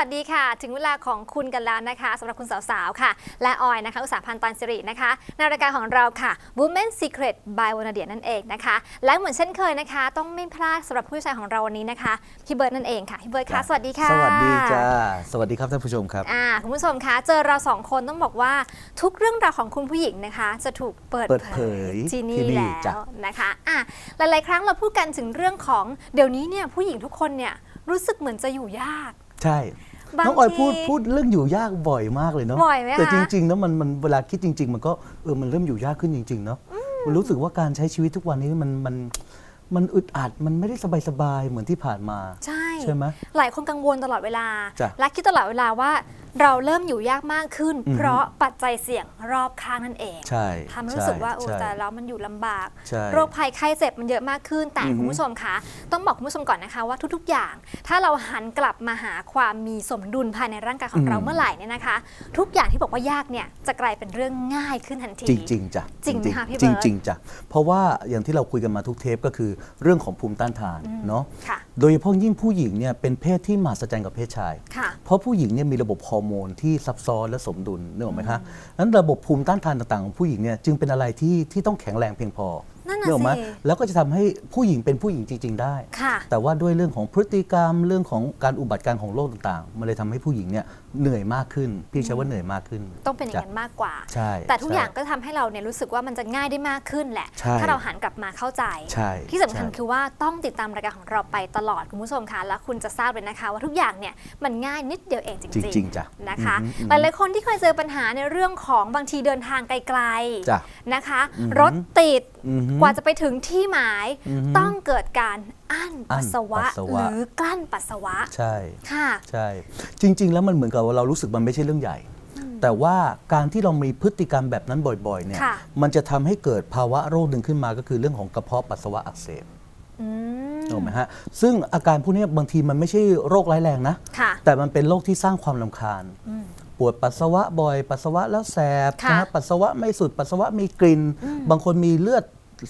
คุณผู้ชมคะสวัสดีค่ะ ถึงเวลาของคุณกันแล้วนะคะสำหรับคุณสาวๆ ค่ะ และออยนะคะ อุตสาหพันธ์ตันสิรินะคะ ในรายการของเราค่ะ Women Secret by วนาเดียนั่นเองนะคะ และเหมือนเช่นเคยนะคะ ต้องไม่พลาดสำหรับผู้ชายของเราวันนี้นะคะพี่เบิร์ดนั่นเองค่ะพี่เบิร์ดคะสวัสดีค่ะสวัสดีจ้าสวัสดีครับท่านผู้ชมครับอ่าคุณผู้ชมคะเจอเราสองคนต้องบอกว่าทุกเรื่องราวของคุณผู้หญิงนะคะ จะถูกเปิดเปิดเผยที่นี่ที่นี่แล้จ้ะวนะคะอะหลาย ๆ ครั้งเราพูดกันถึงเรื่องของเดี๋ยวนี้เนี่ยผู้หญิงทุกคนเนี่ยรู้สึกเหมือนจะอยู่ยาก ใช่ บางน้องออยทีพูดพูดเรื่องอยู่ยากบ่อยมากเลยเนาะบ่อยไหมคะ แต่จริงๆแล้วมันมันเวลาคิดจริง ๆ มันก็เออมันเริ่มอยู่ยากขึ้นจริง ๆ เนาะมันรู้สึกว่าการใช้ชีวิตทุกวันนี้มันมันมันอึดอัดมันไม่ได้สบายๆเหมือนที่ผ่านมา ใช่ ใช่ไหมหลายคนกังวลตลอดเวลา จ้ะและคิดตลอดเวลาว่า เราเริ่มอยู่ยากมากขึ้น อือฮึ เพราะปัจจัยเสี่ยงรอบข้างนั่นเองใช่ทำให้รู้สึกว่าโอ้ใช่แต่แล้วมันอยู่ลำบาก ใช่ โรคภัยไข้เจ็บมันเยอะมากขึ้น แต่อือฮึ คุณผู้ชมคะ ต้องบอกคุณผู้ชมก่อนนะคะว่าทุกๆ อย่าง ถ้าเราหันกลับมาหาความมีสมดุลภายในร่างกายของเราเมื่อไหร่เนี่ยนะคะ ทุกอย่างที่บอกว่ายากเนี่ยจะกลายเป็นเรื่องง่ายขึ้นทันที จริงๆจ้ะจริงไหมคะพี่จเบิร์ตริงๆจ้ะเพราะว่าอย่างที่เราคุยกันมาทุกเทปก็คือเรื่องของภูมิต้านทานเนาะค่ะ โดยเฉพาะยิ่งผู้หญิงเนี่ยเป็นเพศที่มหัศจรรย์กับเพศชาย ค่ะ เพราะผู้หญิงเนี่ยมีระบบฮอร์โมน์โมนที่ซับซ้อนและสมดุลนึกออกไหมคะนั้นระบบภูมิต้านทานต่างๆของผู้หญิงเนี่ยจึงเป็นอะไรที่ที่ต้องแข็งแรงเพียงพอ นั่นน่ะกออกไหมสิแล้วก็จะทำให้ผู้หญิงเป็นผู้หญิงจริง ๆ ได้ ค่ะ แต่ว่าด้วยเรื่องของพฤติกรรมเรื่องของการอุบัติการของโรคต่างๆ มันเลยทำให้ผู้หญิงเนี่ยเหนื่อยมากขึ้น พี่ใช้ว่าเหนื่อยมากขึ้นต้องเป็นอย่างนั้นจ้ะมากกว่า ใช่แต่ทุกใช่อย่างก็ทำให้เราเนี่ยรู้สึกว่ามันจะง่ายได้มากขึ้นแหละ ใช่ ถ้าเราหันกลับมาเข้าใจ ใช่ที่สำคัญใช่ คือว่าต้องติดตามรายการของเราไปตลอดคุณผู้ชมคะแล้วคุณจะทราบเลยนะคะ ว่าทุกอย่างเนี่ยมันง่ายนิดเดียวเองจจริงริงๆจ้ะๆนะคะ อืมอืม หลายๆคนที่เคยเจอปัญหาในเรื่องของบางทีเดินทางไกลจ้ะ ๆนะคะอือหือรถติดอือหือกว่าจะไปถึงที่หมายอือหือต้องเกิดการอั้นอั้ปัสนสาวะปัสสาวะ หรือกลั้นปัสสาวะ ใช่ค่ะใช่ จริง ๆ แล้วมันเหมือนกับว่าเรารู้สึกมันไม่ใช่เรื่องใหญ่ แต่ว่าการที่เรามีพฤติกรรมแบบนั้นบ่อยๆเนี่ยค่ะมันจะทำให้เกิดภาวะโรคหนึ่งขึ้นมาก็คือเรื่องของกระเพาะปัสสาวะอักเสบอืมถูกไหมฮะซึ่งอาการพวกนี้บางทีมันไม่ใช่โรคร้ายแรงนะค่ะแต่มันเป็นโรคที่สร้างความลำคาญ ปวดปัสสาวะบ่อย ปัสสาวะแล้วแสบค่ะนะฮะปัสสาวะไม่สุดปัสสาวะมีกลิ่น บางคนมีเลือด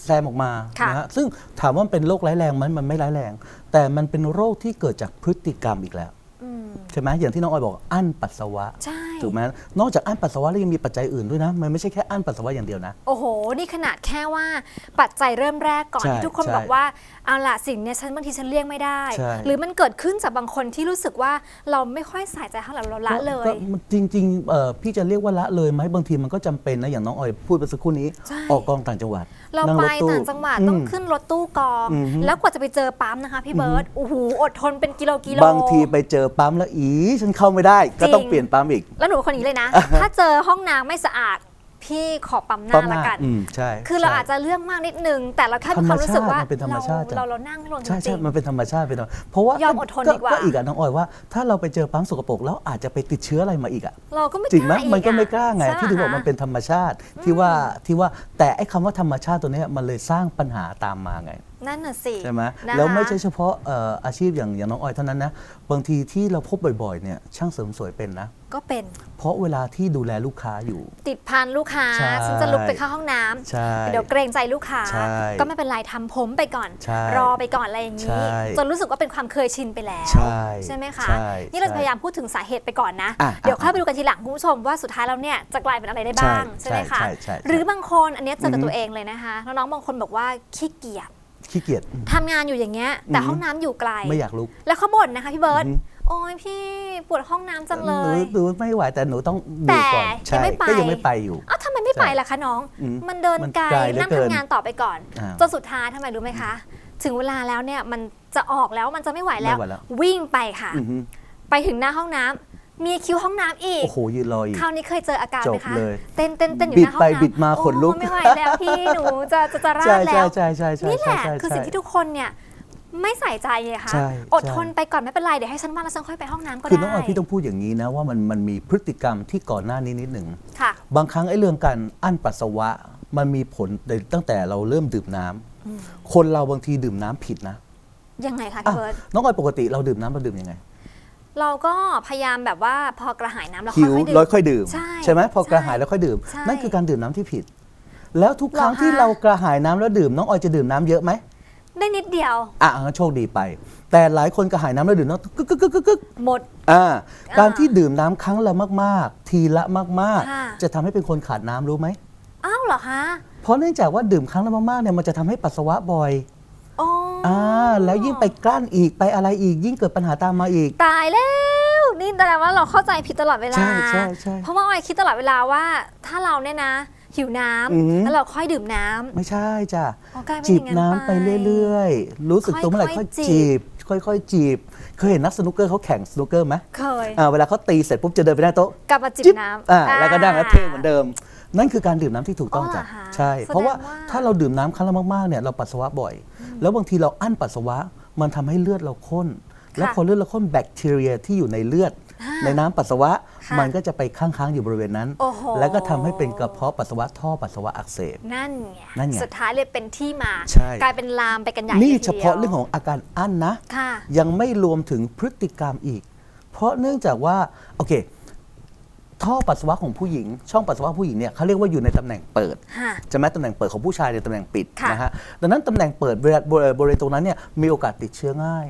แซมออกมาค่ะ นะฮะซึ่งถามว่ามันเป็นโรคร้ายแรงไหมมันไม่ร้ายแรง แต่มันเป็นโรคที่เกิดจากพฤติกรรมอีกแล้ว อืมใช่ไหมอย่างที่น้องออยบอกอั้นปัสสาวะ ใช่ ถูกไหมนอกจากอั้นปัสสาวะแล้วยังมีปัจจัยอื่นด้วยนะ มันไม่ใช่แค่อั้นปัสสาวะอย่างเดียวนะ โอ้โห นี่ขนาดแค่ว่าปัจจัยเริ่มแรกก่อนใช่ที่ทุกคนใช่บอกว่าเอาล่ะสิ่งเนี้ยฉันบางทีฉันเลี่ยงไม่ได้ ใช่ หรือมันเกิดขึ้นจากบางคนที่รู้สึกว่าเราไม่ค่อยใส่ใจเท่าไหร่เราละเลย ก็มันจริงๆเอ่อพี่จะเรียกว่าละเลยไหมบางทีมันก็จำเป็นนะอย่างน้องออยพูดไปสักครู่นี้ ใช่ ออกกองต่างจังหวัดเรานั่ไปรถตู้ต่างจังหวัดต้องม ขึ้นรถตู้กอง อือฮึ แล้วกว่าจะไปเจอปั๊มนะคะพี่เบิร์ตโอ้โหอดทนเป็นกิโลกิโล บางทีไปเจอปั๊มแล้วอีฉันเข้าไม่ได้ ก็ต้องจริง เปลี่ยนปั๊มอีก แล้วหนูเป็นคนนี้เลยนะ ถ้าเจอห้องน้ำไม่สะอาด พี่ขอปั๊มหปั๊น้ามหละน้ากัน อืมใช่คือเราใช่ อาจจะเรื่องมากนิดนึง แต่เราแค่มีความรู้สึกว่าธรรมชาติมันเป็นธรรมชาติเราจ้ะ เราเรานั่งไม่ลงจใช่ริใช่ง มันเป็นธรรมชาติเป็นธรรมเพราะว่ายอมอดทนดีกว่าก็อีกอะน้องออยว่าถ้าเราไปเจอปั๊มสกปรกแล้วอาจจะไปติดเชื้ออะไรมาอีกอะๆเราก็ไม่จริงไหมกล้าอีมันก็ไม่กล้าไง ใช่ที่ถึงบอกคะมันเป็นธรรมชาติที่ว่าที่ว่าแต่ไอ้คำว่าธรรมชาติตัวเนี้ยมันเลยสร้างปัญหาตามมาไง นั่นน่ะสิใช่ไหมนะคะ แล้วไม่ใช่เฉพาะเอ่ออาชีพอย่างอย่างน้องออยเท่านั้นนะ บางทีที่เราพบบ่อยๆเนี่ยช่างเสริมสวยเป็นนะ ก็เป็นเพราะเวลาที่ดูแลลูกค้าอยู่ ติดพันลูกค้าใช่ ฉันจะลุกไปเข้าห้องน้ำใช่ เดี๋ยวเกรงใจลูกค้า ใช่ก็ไม่เป็นไรทำผมไปก่อน ใช่รอไปก่อนอะไรอย่างใช่นี้ จนรู้สึกว่าเป็นความเคยชินไปแล้วใช่ไหมคะ ใช่นี่เราจะใช่พยายามพูดถึงสาเหตุไปก่อนนะ อะเดี๋ยวอะค่อยไปดูกันทีหลังคุณผู้ชมว่าสุดท้ายแล้วเนี่ยจะกลายเป็นอะไรได้บ้างใช่ใช่ไหมคะใช่ใช่ใช่ หรือบางคนอันเนี้ยเจอกับอือฮึตัวเองเลยนะคะน้องๆบางคนบอกว่าขี้เกียจ ขี้เกียจทำงานอยู่อย่างเงี้ย แต่อือฮึห้องน้ำอยู่ไกล ไม่อยากลุก แล้วเขาบ่นนะคะพี่เบิร์ตอือฮึโอ้ยพี่ปวดห้องน้ำจังเลหนูย หนูไม่ไหวแต่หนูต้องแต่ดูก่อนยังใช่ไม่ไป ก็ยังไม่ไปอยู่ อ้าวทำไมไม่ไปล่ะคะน้อง อืมมันเดินมันไกลไกลเหลือนั่งเกินทำงานต่อไปก่อนอ่าจนสุดท้ายทำไมรู้ไหมคะ ถึงเวลาแล้วเนี่ยมันจะออกแล้วมันจะไม่ไหวแล้ว ไม่ไหวแล้ว วิ่งไปค่ะ อือฮึ ไปถึงหน้าห้องน้ำ มีคิวห้องน้ำอีก โอ้โหยืนรออีก คราวนี้เคยเจออาการไหมจคะบเลยเต้นเต้นเต้นอยู่บิหดน้าห้องไปน้ำบิดมาขนลุก โอ้ไม่ไหวแล้วพี่หนูจะจะจะราใช่ดแล้ใช่ว ใช่ใช่ใช่นี่แหใช่ละใช่ คือสิ่งที่ทุกคนเนี่ยไม่ใส่ใจไงคะ ใช่อดใช่ ทนไปก่อนไม่เป็นไร เดี๋ยวให้ฉันว่างแล้วฉันค่อยไปห้องน้ำก็คือได้น้องออยพี่ต้องพูดอย่างนี้นะว่ามันมันมีพฤติกรรมที่ก่อนหน้านี้นิดหนึ่ง ค่ะ บางครั้งไอ้เรื่องการอั้นปัสสาวะ มันมีผลในตั้งแต่เราเริ่มดื่มน้ำคนเราบางทีดื่มน้ำผิดนะยังไงคะอะพี่เบิร์ตน้องออยปกติเราดื่มน้ำเราดื่มยังไง เราก็พยายามแบบว่าพอกระหายน้ำเราหิวค่อยๆดื่ม แล้วค่อยดื่มใช่ไหมพอกระใช่หายแล้วค่อยดื่ม ใช่นั่นคือการดื่มน้ำที่ผิด แล้วทุกครั้งเหรอคะ ที่เรากระหายน้ำแล้วดื่มน้องออยจะดื่มน้ำเยอะไหมได้นิดเดียวอะงั้นโชคดีไป แต่หลายคนกระหายน้ำแล้วดื่มน้ำกึกกึกกึกกึกกึกหมด อ่าอ่าการที่ดื่มน้ำครั้งละมาก ๆ ทีละมาก ค่ะ ๆ จะทำให้เป็นคนขาดน้ำรู้ไหม อ้าวเหรอคะ เพราะเนื่องจากว่าดื่มครั้งละมากๆเนี่ยมันจะทำให้ปัสสาวะบ่อย อ๋อออ่าแล้วยิ่งไปกลั้นอีกไปอะไรอีก ยิ่งเกิดปัญหาตามมาอีก ตายแล้ว นี่แสดงว่าเราเข้าใจผิดตลอดเวลา ใช่ใช่ใช่เพราะว่าออยคิดตลอดเวลาว่า ถ้าเราเนี่ยนะ หิวน้อือหือำแล้วเราค่อยดื่มน้ำไม่ใช่จ้ะ อ๋อกลายเป็นจีอบย่างนั้นน้ำไปเรื่อยๆ รู้สึกตัวเมื่อไหร่ค่ค่ออยยๆจีจีบบค่อยๆ จีบ เคยเห็นนักสนุกเกอร์เขาแข่งสนุกเกอร์ไหมเคย อ่าเวลาเขาตีเสร็จปุ๊บจะเดินไปหน้าโต๊ะกลับมาจิบจิ๊บน้ำอ่าแล้วก็นั่งแล้วเท่เหมือนเดิม นั่นคือการดื่มน้ำที่ถูกต้องอ๋อจ้ะเหรอคะใช่แสดงเพราะว่าว่า ถ้าเราดื่มน้ำครั้งละมากๆเนี่ยเราปัสสาวะบ่อย แล้วบางทีเราอั้นปัสสาวะ มันทำให้เลือดเราข้น แล้วพอเลือดเราข้นแบคทีเรียที่อยู่ในเลือด ในน้ำปัสสาวะค่ะมันก็จะไปค้างๆอยู่บริเวณนั้นโอ้โหแล้วก็ทำให้เป็นกระเพาะปัสสาวะท่อปัสสาวะอักเสบ นั่นไงนั่นไงสุดท้ายเลยเป็นที่มาใช่กลายเป็นลามไปกันใหญ่นี่ลยทีเฉพาะดียวเรื่องของอาการอั้นนะค่ะยังไม่รวมถึงพฤติกรรมอีก เพราะเนื่องจากว่าโอเค ท่อปัสสาวะของผู้หญิง ช่องปัสสาวะผู้หญิงเนี่ยเขาเรียกว่าอยู่ในตำแหน่งเปิดค่ะ จะแม้ตำแหน่งเปิดของผู้ชายในยตำแหน่งปิดค่ะนะฮะดังนั้นตำแหน่งเปิดบริเวณบริเวณตรงนั้นเนี่ยมีโอกาสติดเชื้อง่าย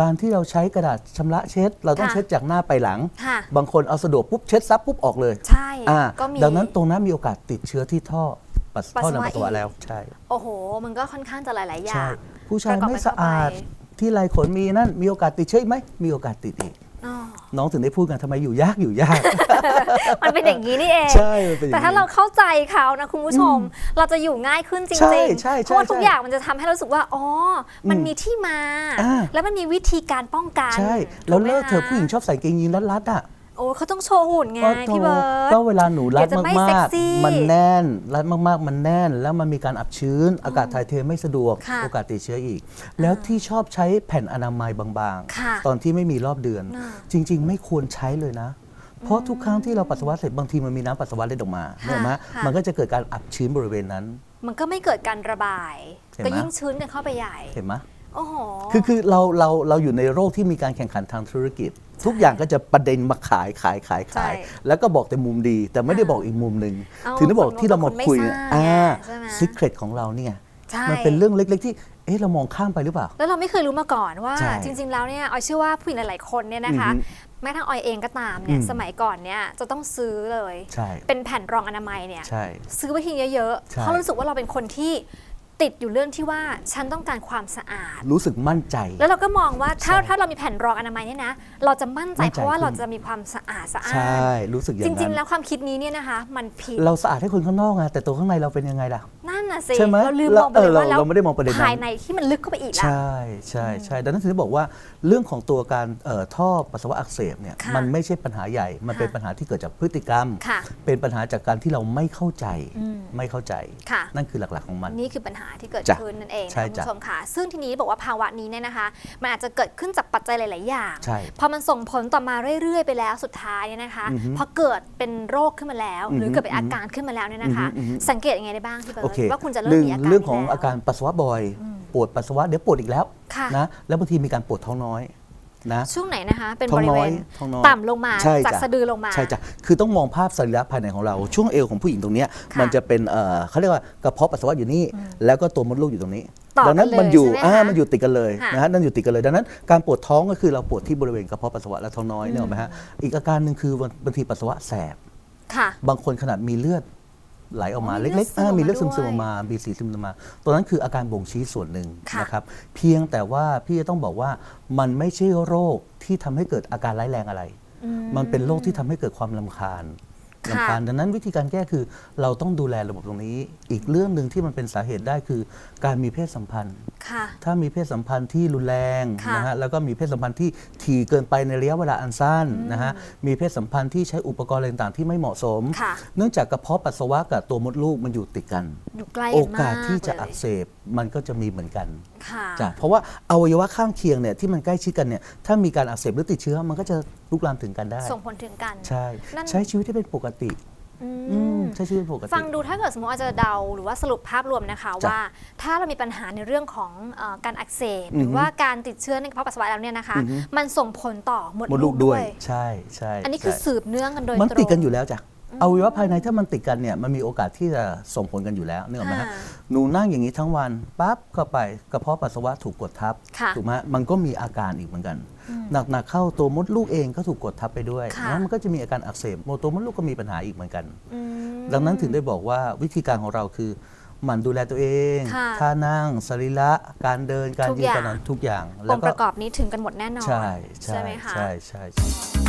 การที่เราใช้กระดาษชำระเช็ด เราต้องค่ะเช็ดจากหน้าไปหลัง ค่ะ บางคนเอาสะดวกปุ๊บเช็ดซับปุ๊บออกเลยใช่อ่าก็มี ดังนั้นตรงนั้นมีโอกาสติดเชื้อที่ท่อปัสปัสท่อสาวะในปัสสาวะอีกแล้วใช่ โอ้โห มันก็ค่อนข้างจะหลาย ๆ อย่าใช่ งผู้ชายประกอบไม่กันสะอาด เข้าไป ที่ไรขนมีนั่นมีโอกาสติดเชื้ออีกไหมมีโอกาสติดอีกอ๋อ น้องถึงได้พูดกันทำไมอยู่ยากอยู่ยาก มันเป็นอย่างนี้นี่เอง ใช่มันเป็นอย่งแต่นี้ ถ้าเราเข้าใจเขานะคุณผู้ชม เราจะอยู่ง่ายขึ้นจริงใช่ๆใช่เพราะว่าใช่ทุกอย่างมันจะทำให้เรารู้สึกว่าอ๋อมันอืมมีที่มา อ่า แล้วมันมีวิธีการป้องกันใช่ แล้วเลิกเธอะถูผู้หญิงชอบใส่เกงยีนรัดๆอะ โอ้เขาต้องโชว์หุ่นไงก็โตพี่เบิร์ต ก็เวลาหนูรัดเดี๋ยวจะไม่มาเซ็กกซี่ๆมันแน่น รัดมาก ๆ มันแน่น แล้วมันมีการอับชื้น อากาศถ่ายเทไม่สะดวกค่ะโอกาสติดเชื้ออีก แล้วที่ชอบใช้แผ่นอนามัยบางค่ะๆตอนที่ไม่มีรอบเดือนน่ะจริง ๆ ไม่ควรใช้เลยนะ เพราะทุกครั้งที่เราปัสสาวะเสร็จบางทีมันมีน้ำปัสสาวะเล็ดออกมาค่ะเห็นไหมค่ะมันก็จะเกิดการอับชื้นบริเวณนั้น มันก็ไม่เกิดการระบายเห็นไหมก็ยิ่งชื้นกันเข้าไปใหญ่เห็นไหม โอ้โห คือคือเราเราเราอยู่ในโลกที่มีการแข่งขันทางธุรกิจ ทุกอย่างก็จะประเด็นมาขายขายขายขาย ใช่แล้วก็บอกแต่มุมดี แต่ไม่ได้บอกอีกมุมหนึ่งเอาถึงได้บอกคนที่เรามาคุยคนไม่ทราบอ่าใช่ไหม ซิกเรตของเราเนี่ยใช่ มันเป็นเรื่องเล็ก ๆ ที่เอ๊ะเรามองข้ามไปหรือเปล่า แล้วเราไม่เคยรู้มาก่อนว่าใช่จริง ๆ แล้วเนี่ยออยเชื่อว่าผู้หญิงหลาย ๆ คนเนี่ยนะคะ อือฮึแม้ทั้งออยเองก็ตามเนี่ยอืม สมัยก่อนเนี่ยจะต้องซื้อเลย ใช่เป็นแผ่นรองอนามัยเนี่ย ใช่ ซื้อไว้ทีเยอะๆใช่ เพราะรู้สึกว่าเราเป็นคนที่ ติดอยู่เรื่องที่ว่าฉันต้องการความสะอาด รู้สึกมั่นใจ แล้วเราก็มองว่าถ้าใช่ ถ้าเรามีแผ่นรองอนามัยเนี่ยนะ เราจะมั่นใจมั่นใจเพราะว่าขึ้น เราจะมีความสะอาดสะอาใช่ดรู้สึกอย่าจงริงนั้ๆนแล้วความคิดนี้เนี่ยนะคะ มันผิด เราสะอาดให้คนข้างนอกไงแต่ตัวข้างในเราเป็นยังไงล่ะ นั่นน่ะสิใช่ไหมเราลืมเรามองไปเลยเออว่าเราแล้วเราไม่ได้มองประเด็นนั้น ภายในที่มันลึกเข้าไปอีกล่ะใช่ใช่ใช่ดังนั้นถึงได้บอกว่าเรื่องของตัวการเอ่อท่อปัสสาวะอักเสบเนี่ยค่ะมันไม่ใช่ปัญหาใหญ่ มันเป็นค่ะปัญหาที่เกิดจากพฤติกรรม ค่ะเป็นปัญหาจากการที่เราไม่เข้าใจอืม ไม่เข้าใจ ค่ะ นั่นคือหลักๆของมัน นี่คือปัญหาที่เกิดจ้ะขึ้นนั่นเองนะใช่คุณจ้ะผู้ชมค่ะ ซึ่งทีนี้บอกว่าภาวะนี้เนี่ยนะคะ มันอาจจะเกิดขึ้นจากปัจจัยหลาย ๆ อย่าง ใช่พอมันส่งผลต่อมาเรื่อย ๆ ไปแล้วสุดท้ายเนี่ยนะคะ อือฮึพอเกิดเป็นโรคขึ้นมาแล้ว หรือออฮึเกิดเป็นอาการขึ้นมาแล้วเนี่ยนะคะ อือฮึอือฮึสังเกตยังไงได้บ้างพี่เบิโอร์เค ตว่าคุณจะหเริ่มนึ่งมีอาการเรื่องของนี้แล้วอาการปัสสาวะบ่อย ปวดปัสสาวะเดี๋ยวปวดอีกแล้วค่ะนะแล้วบางทีมีการปวดท้องน้อยนะช่วงไหนนะคะ เป็นท้อบงริน้เวอยณท้องน้อยต่ำลงมาใช่จากจ้ะสะดือลงมาใช่จ้ะคือต้องมองภาพสรีระภายในของเรา ช่วงเอวของผู้หญิงตรงเนี้ยค่ะมันจะเป็นเอ่อเขาเรียกว่ากระเพาะปัสสาวะอยู่นี่ แล้วก็ตัวมดลูกอยู่ตรงนี้ต่อกันดันั้นเลยมันอยู่ใช่ไหมอ่าคะมันอยู่ติดกันเลยค่ะนะฮะนั่นอยู่ติดกันเลย ดังนั้นการปวดท้องก็คือเราปวดที่บริเวณกระเพาะปัสสาวะและท้องน้อยเนี่ยหรอกไหมฮะอีกอาการหนึ่งคือบางทีปัสสาวะแสบค่ะบางคนขนาดมีเลือด ไหลออกมาอ๋อมีเล็กเลือดซึมๆอ่ามีเลือดอซึอกมมาๆออกมา มีสีซึมออกมา ตัวนั้นคืออาการบ่งชี้ส่วนหนึ่งค่ะนะครับ เพียงแต่ว่าพี่จะต้องบอกว่ามันไม่ใช่โรคที่ทำให้เกิดอาการร้ายแรงอะไรอืมันเป็นโรคที่ทำให้เกิดความลำคาญค่ะลำคาญดังนั้นวิธีการแก้คือเราต้องดูแลระบบตรงนี้ อีกเรื่องหนึ่งที่มันเป็นสาเหตุได้คือ การมีเพศสัมพันธ์ค่ะ ถ้ามีเพศสัมพันธ์ที่รุนแรงค่ะนะฮะแล้วก็มีเพศสัมพันธ์ที่ถี่เกินไปในระยะเวลาอันสั้นนะฮะมีเพศสัมพันธ์ที่ใช้อุปกรณ์อะไรต่างๆ ที่ไม่เหมาะสมค่ะเนื่องจากกระเพาะปัสสาวะกับตัวมดลูกมันอยู่ติดกันอยู่ใกล้โอกันมากกาสที่จะเลยอักเสบมันก็จะมีเหมือนกันค่ะจ้ะเพราะว่าอวัยวะข้างเคียงเนี่ยที่มันใกล้ชิดกันเนี่ยถ้ามีการอักเสบหรือติดเชื้อมันก็จะลุกลามถึงกันได้ ส่งผลถึงกัน ใช่นั่นใช้ชีวิตให้เป็นปกติ อืมอืมใช้ชีวิตเป็นปกติ ฟังดูถ้าเกิดสมมติว่าจะเดาหรือว่าสรุปภาพรวมนะคะจ้ะว่าถ้าเรามีปัญหาในเรื่องของเออการอักเสบอือฮึหรือว่าการติดเชื้อในกระเพาะปัสสาวะแล้วเนี่ยนะคะ อือฮึ มันส่งผลต่อมดมดลูลูกกด้ด้ววยยใช่ใช่อันนี้คือใช่สืบเนื่องกันโดยมันตรงติดกันอยู่แล้วจ้ะ อวัยวะภายในถ้ามันติดกันเนี่ยมันมีโอกาสที่จะส่งผลกันอยู่แล้วนึกออกไหมฮะค่ะหนูนั่งอย่างนี้ทั้งวันปั๊บเข้าไปกระเพาะปัสสาวะถูกกดทับค่ะถูกไหมฮะมันก็มีอาการอีกเหมือนกัน หนักๆเข้าตัวมดลูกเองก็ถูกกดทับไปด้วยค่ะแล้วมันก็จะมีอาการอักเสบโมตัวมดลูกก็มีปัญหาอีกเหมือนกันอืมดังนั้นถึงได้บอกว่าวิธีการของเราคือหมั่นดูแลตัวเองค่ะท่านั่งสรีระการเดินการทุกยืนอย่างการนอนทุกอย่างองค์ประกอบนี้ถึงกันหมดแน่นอนใช่ใช่ไหมคะใช่ใช่ใช่